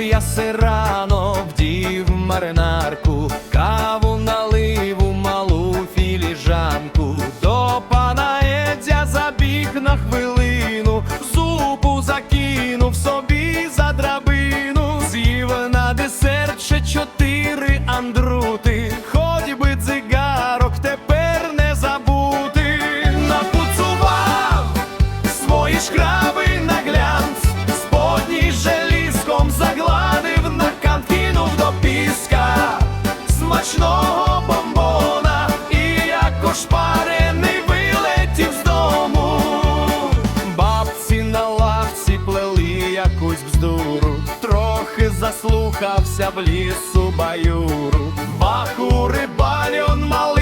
я сирано вдів маринарку, каву налив. заслухався в лісу баюру, баху рибаль он мал.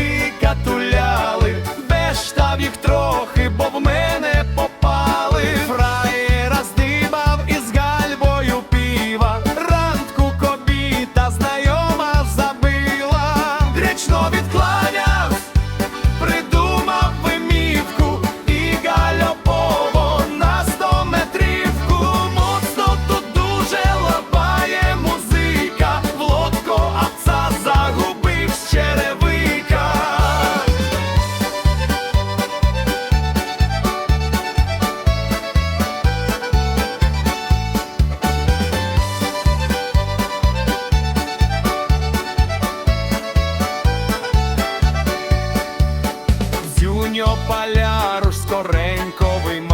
поля, руж скоренько вийма.